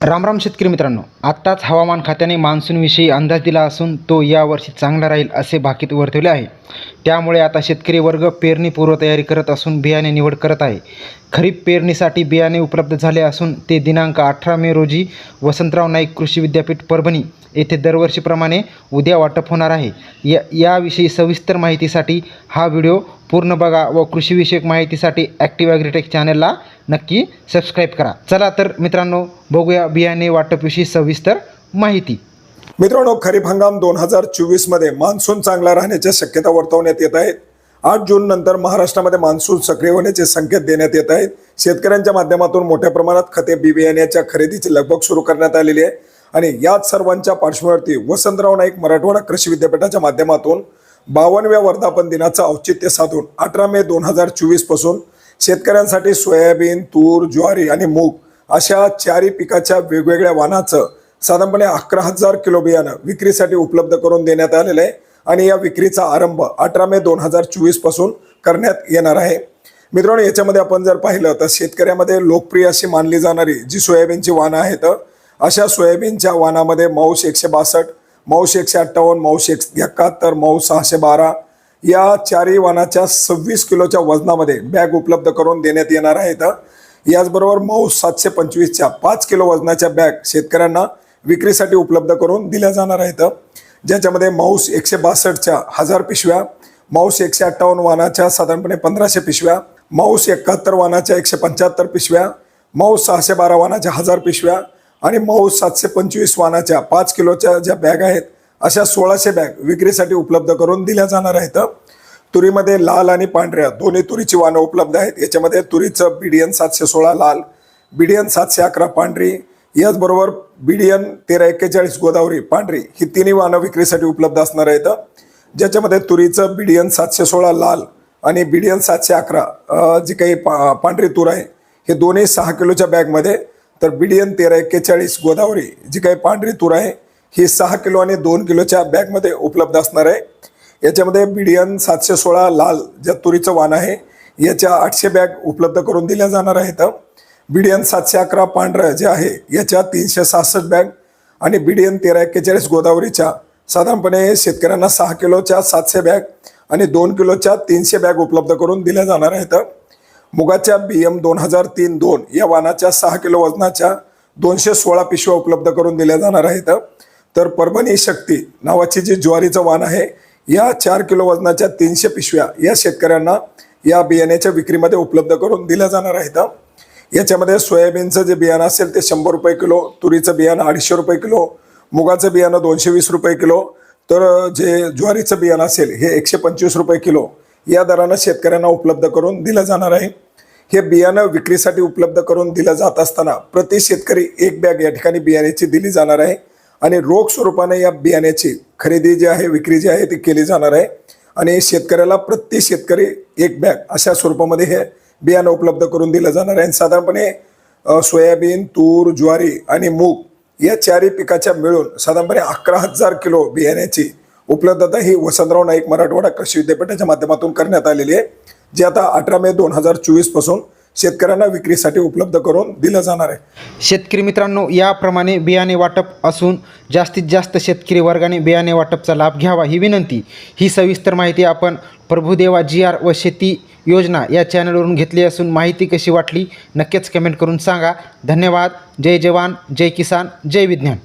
रामराम शेतकरी मित्रांनो आत्ताच हवामान खात्याने मान्सूनविषयी अंदाज दिला असून तो यावर्षी चांगला राहील असे भाकीत वर्तवले आहे. त्यामुळे आता शेतकरी वर्ग पेरणी पूर्वतयारी करत असून बियाणे निवड करत आहे. खरीप पेरणीसाठी बियाणे उपलब्ध झाले असून ते दिनांक अठरा मे रोजी वसंतराव नाईक कृषी विद्यापीठ परभणी येथे दरवर्षीप्रमाणे उद्या वाटप होणार आहे. या याविषयी सविस्तर माहितीसाठी हा व्हिडिओ पूर्ण बघा व कृषीविषयक माहितीसाठी ॲक्टिव्ह ॲग्रीटेक चॅनलला नक्की सबस्क्राईब करा. चला तर मित्रांनो बघूया बियाणे वाटपविषयी सविस्तर माहिती. मित्रांनो खरीप हंगाम दोन हजार चोवीसमध्ये मान्सून चांगला राहण्याच्या शक्यता वर्तवण्यात येत आहेत आठ जून नंतर महाराष्ट्रामध्ये मान्सून सक्रिय होण्याचे संकेत देण्यात येत आहेत. शेतकऱ्यांच्या माध्यमातून मोठ्या प्रमाणात खते बी बियाण्याच्या खरेदीची लगबग सुरू करण्यात आलेली आहे. आणि याच सर्वांच्या पार्श्वभूमीवरती वसंतराव नाईक मराठवाडा कृषी विद्यापीठाच्या माध्यमातून बावनव्या वर्धापन दिनाचं औचित्य साधून अठरा मे दोन हजार चोवीसपासून शेतकऱ्यांसाठी सोयाबीन तूर ज्वारी आणि मूग अशा चारी पिकाच्या वेगवेगळ्या वाणाचं साधारणपणे अकरा हजार किलो बियाणं विक्रीसाठी उपलब्ध करून देण्यात आलेलं आहे आणि या विक्रीचा आरंभ अठरा मे दोन हजार चोवीसपासून करण्यात येणार आहे. मित्रांनो याच्यामध्ये आपण जर पाहिलं तर शेतकऱ्यामध्ये लोकप्रिय अशी मानली जाणारी जी सोयाबीनची वाणं आहेत अशा सोयाबीनच्या वाहनामध्ये मौस एकशे बासष्ट मौस एकशे अठ्ठावन्न मौस एक एकाहत्तर मौस सहाशे बारा या चारही वाहनाच्या सव्वीस किलोच्या वजनामध्ये बॅग उपलब्ध करून देण्यात येणार आहेत. याचबरोबर मौस सातशे पंचवीसच्या पाच किलो वजनाच्या बॅग शेतकऱ्यांना विक्रीसाठी उपलब्ध करून दिल्या जाणार आहेत. ज्याच्यामध्ये माऊस एकशे बासष्टच्या हजार पिशव्या माऊस एकशे अठ्ठावन्न वाहनाच्या साधारणपणे पंधराशे पिशव्या माऊस एकाहत्तर वाहनाच्या एकशे पंच्याहत्तर पिशव्या माऊस सहाशे बारा वाणाच्या हजार पिशव्या आणि माऊस सातशे पंचवीस वाणाच्या पाच किलोच्या ज्या बॅग आहेत अशा सोळाशे बॅग विक्रीसाठी उपलब्ध करून दिल्या जाणार आहेत. तुरीमध्ये लाल आणि पांढऱ्या दोन्ही तुरीची वाणं उपलब्ध आहेत. याच्यामध्ये तुरीचं बीडीएन सातशे सोळा लाल बीडीएन सातशे अकरा पांढरी याचबरोबर बीडीएन तेरा एक्केचाळीस गोदावरी पांढरी ही तिन्ही वाहनं विक्रीसाठी उपलब्ध असणार आहेत. ज्याच्यामध्ये तुरीचं बीडीएन सातशे सोळा लाल आणि बीडीएन सातशे अकरा जी काही पा पांढरी तूर आहे हे दोन्ही सहा किलोच्या बॅगमध्ये. तर बीडीएन तेरा एक्केचाळीस गोदावरी जी काही पांढरी तूर आहे ही सहा किलो आणि दोन किलोच्या बॅगमध्ये उपलब्ध असणार आहे. याच्यामध्ये बीडीएन सातशे सोळा लाल ज्या तुरीचं वाण आहे याच्या आठशे बॅग उपलब्ध करून दिल्या जाणार आहेत. बीडीएन सातशे अकरा पांढरं जे आहे याच्या तीनशे सहासष्ट बॅग आणि बीडीएन तेरा एक्केचाळीस गोदावरीच्या साधारणपणे शेतकऱ्यांना सहा किलोच्या सातशे बॅग आणि दोन किलोच्या तीनशे बॅग उपलब्ध करून दिल्या जाणार आहेत. मुगाच्या बी एम दोन हजार तीन दोन या वानाच्या सहा किलो वजनाच्या दोनशे सोळा पिशव्या उपलब्ध करून दिल्या जाणार आहेत. तर परभणी शक्ती नावाची जी ज्वारीचं वाण आहे या चार किलो वजनाच्या तीनशे पिशव्या या शेतकऱ्यांना या बियाण्याच्या विक्रीमध्ये उपलब्ध करून दिल्या जाणार आहेत. याच्यामध्ये सोयाबीनचं जे बियाणं असेल ते शंभर रुपये किलो तुरीचं बियाणं अडीचशे रुपये किलो मुगाचं बियाणं दोनशे वीस रुपये किलो तर जे ज्वारीचं बियाणं असेल हे एकशे पंचवीस रुपये किलो या दरानं शेतकऱ्यांना उपलब्ध करून दिलं जाणार आहे. हे बियाणं विक्रीसाठी उपलब्ध करून दिलं जात असताना प्रति शेतकरी एक बॅग या ठिकाणी बियाण्याची दिली जाणार आहे आणि रोख स्वरूपाने या बियाण्याची खरेदी जी आहे विक्री जी आहे ती केली जाणार आहे. आणि शेतकऱ्याला प्रति शेतकरी एक बॅग अशा स्वरूपामध्ये हे बियाणं उपलब्ध करून दिलं जाणार आहे. आणि साधारणपणे सोयाबीन तूर ज्वारी आणि मूग या चारही पिकाच्या मिळून साधारणपणे अकरा हजार किलो बियाण्याची उपलब्धता ही वसंतराव नाईक मराठवाडा कृषी विद्यापीठाच्या माध्यमातून करण्यात आलेली आहे जी आता अठरा मे दोन हजार चोवीसपासून शेतकऱ्यांना विक्रीसाठी उपलब्ध करून दिलं जाणार आहे. शेतकरी मित्रांनो याप्रमाणे बियाणे वाटप असून जास्तीत जास्त शेतकरी वर्गाने बियाणे वाटपचा लाभ घ्यावा ही विनंती. ही सविस्तर माहिती आपण प्रभुदेवा जी आर व शेती योजना या चॅनलवरून घेतली असून माहिती कशी वाटली नक्कीच कमेंट करून सांगा. धन्यवाद. जय जवान जय किसान जय विज्ञान.